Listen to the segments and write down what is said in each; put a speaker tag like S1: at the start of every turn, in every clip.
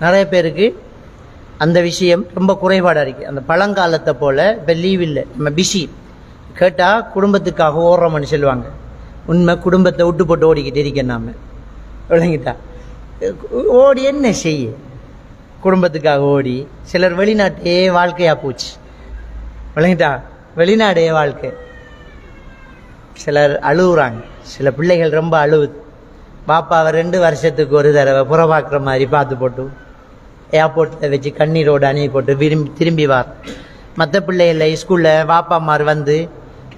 S1: நிறைய பேருக்கு அந்த விஷயம் ரொம்ப குறைபாடாக இருக்குது அந்த பழங்காலத்தை போல் இப்போ லீவ் இல்லை. நம்ம பிஸி கேட்டால் குடும்பத்துக்காக ஓடுறோம்னு சொல்லுவாங்க. உண்மை குடும்பத்தை விட்டு போட்டு ஓடிக்கிட்டு இருக்கேன் நாம். விளங்கிட்டா? ஓடி என்ன செய்ய? குடும்பத்துக்காக ஓடி. சிலர் வெளிநாட்டே வாழ்க்கையாக போச்சு. விளங்கிட்டா? வெளிநாடே வாழ்க்கை. சிலர் அழுகுறாங்க சில பிள்ளைகள் ரொம்ப அழுவுது. பாப்பாவை ரெண்டு வருஷத்துக்கு ஒரு தடவை புறப்பாக்குற மாதிரி பார்த்து போட்டு ஏர்போர்ட்டில் வச்சு கண்ணீரோடு அணி போட்டு விரும்பி திரும்பி வார். மற்ற பிள்ளைகள ஸ்கூலில் வாப்பாமார் வந்து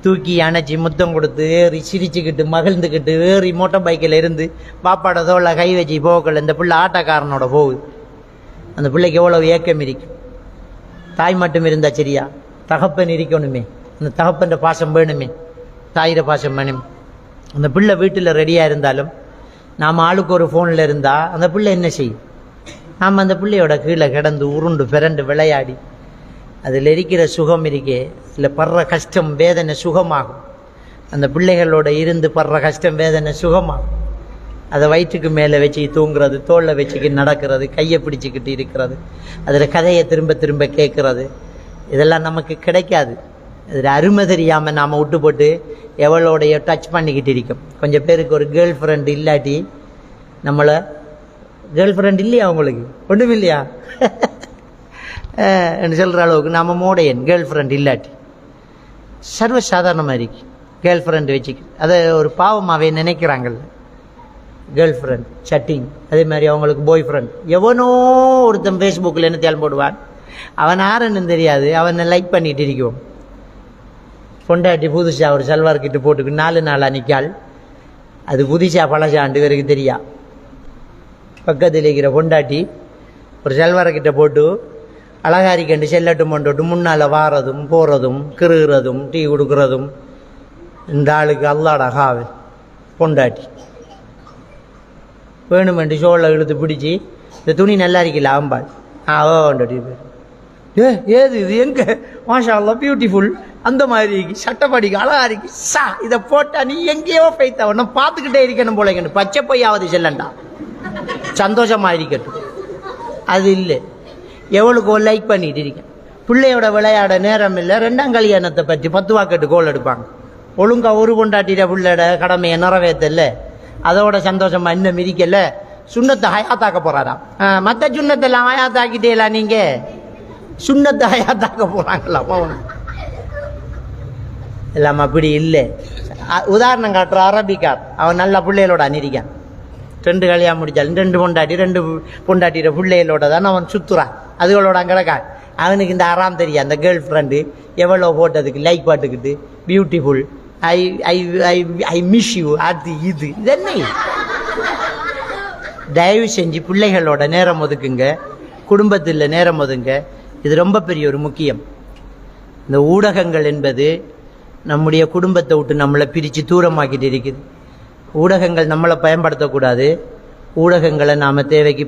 S1: தூக்கி அணைச்சி முத்தம் கொடுத்து ஏறி சிரிச்சுக்கிட்டு மகிழ்ந்துக்கிட்டு ஏறி மோட்டார் பைக்கில் இருந்து பாப்பாட தோலை கை வச்சு போகல இந்த பிள்ளை ஆட்டக்காரனோட போகுது. அந்த பிள்ளைக்கு எவ்வளவு ஏக்கம் இருக்கும் தாய் மட்டும் இருந்தால் சரியா? தகப்பன் இருக்கணுமே. அந்த தகப்பன்ற பாசம் வேணுமே. தாயிர பாசம் வேணுமே. அந்த பிள்ளை வீட்டில் ரெடியாக இருந்தாலும் நாம் ஆளுக்கு ஒரு ஃபோனில் இருந்தால் அந்த பிள்ளை என்ன செய்யும்? நாம் அந்த பிள்ளையோட கீழே கிடந்து உருண்டு பிறண்டு விளையாடி. அதில் இருக்கிற சுகம் இருக்கே. இல்லை படுற கஷ்டம் வேதனை சுகமாகும். அந்த பிள்ளைகளோட இருந்து படுற கஷ்டம் வேதனை சுகமாகும். அதை வயிற்றுக்கு மேலே வச்சு தூங்குறது தோளில் வச்சுக்கி நடக்கிறது கையை பிடிச்சிக்கிட்டு இருக்கிறது. அதில் கதையை திரும்ப திரும்ப கேட்குறது. இதெல்லாம் நமக்கு கிடைக்காது. அதில் அருமை தெரியாமல் நாம் விட்டு போட்டு எவளோடைய டச் பண்ணிக்கிட்டு இருக்கோம். கொஞ்சம் பேருக்கு ஒரு கேர்ள் ஃப்ரெண்டு இல்லாட்டி நம்மளை கேர்ள் ஃப்ரெண்ட் இல்லையா அவங்களுக்கு ஒன்றும் இல்லையா? என்று சொல்கிற அளவுக்கு நம்ம மோடையன் கேர்ள் ஃப்ரெண்ட் இல்லாட்டி. சர்வசாதாரணமாக இருக்கு. கேர்ள் ஃப்ரெண்ட் வச்சுக்க அதை ஒரு பாவமாகவே நினைக்கிறாங்கல்ல. கேர்ள் ஃப்ரெண்ட் சட்டிங் அதே மாதிரி அவங்களுக்கு பாய் ஃப்ரெண்ட் எவனோ ஒருத்தன் ஃபேஸ்புக்கில் என்ன தேல் போடுவான்? அவன் யாருன்னு தெரியாது. அவனை லைக் பண்ணிட்டு இருக்கும் பொண்டாட்டி புதுசாக ஒரு சல்வார் கிட்ட போட்டுக்கு நாலு நாளாக நிற்காள் அது புதுசாக பழசாண்டு வரைக்கும் தெரியா? பக்கத்தில் இருக்கிற பொண்டாட்டி ஒரு செல்வரக்கிட்ட கிட்ட போட்டு அழகாரி கண்டு செல்லட்டு மண்டோட்டு முன்னால் வாரதும் போகிறதும் கிருகிறதும் டீ கொடுக்குறதும் இந்த ஆளுக்கு அல்லாட காவல் பொண்டாட்டி. வேணுமென்று சோளை இழுத்து பிடிச்சி இந்த துணி நல்லா இருக்கல ஆம்பாள் ஆ ஓ பொண்டாட்டி பேர் ஏ ஏது இது? எங்கே? மாஷா அல்லா பியூட்டிஃபுல் அந்த மாதிரி இருக்கு. சட்டப்படிக்கு அழகா இருக்கு சா இதை போட்டா நீ எங்கேயோ பைத்த உன்னை பார்த்துக்கிட்டே இருக்கணும் போல பச்சை பொய்யாவது செல்லண்டா. சந்தோஷமாக இருக்கட்டும் அது இல்லை. எவ்வளோக்கோ லைக் பண்ணிட்டு இருக்கேன். பிள்ளையோட விளையாட நேரம் இல்லை. ரெண்டாம் கல்யாணத்தை பற்றி பத்து வாக்கெட்டு கோல் எடுப்பாங்க. ஒழுங்கா ஒரு கொண்டாட்டிட பிள்ளையோட கடமையை நிறைவேற்றல. அதோட சந்தோஷமாக இன்னும் மிதிக்கல சுண்ணத்தை ஹயாத்தாக்க போகிறாராம் மற்ற சுண்ணத்தெல்லாம் ஹயாத்தாக்கிட்டேலா நீங்க? சுண்ணத்தை ஹயாத்தாக்க போறாங்களாம் போகணும் எல்லாம் அப்படி இல்லை. உதாரணம் காட்டுற அரபிக்கார். அவன் நல்ல பிள்ளைகளோட அணிரிக்கான் ரெண்டு கல்யாணம் முடிச்சாலும் ரெண்டு பொண்டாட்டி ரெண்டு பொண்டாட்டியோட பிள்ளைகளோட தான் அவன் சுற்றுறான் அதுகளோட கிடக்கான் அவனுக்கு இந்த ஆறாம் தெரியும் அந்த கேர்ள் ஃப்ரெண்டு எவ்வளோ போட்டதுக்கு like பாட்டுக்கிட்டு beautiful I I I I miss you அது இது. இது என்ன தயவு செஞ்சு பிள்ளைகளோட நேரம் ஒதுக்குங்க. குடும்பத்தில் நேரம் ஒதுங்க. இது ரொம்ப பெரிய ஒரு முக்கியம். இந்த ஊடகங்கள் என்பது நம்முடைய குடும்பத்தை விட்டு நம்மளை பிரித்து தூரமாக்கிட்டு இருக்குது. ஊடகங்கள் நம்மளை பயன்படுத்தக்கூடாது. ஊடகங்களை நாம் தேவைக்கு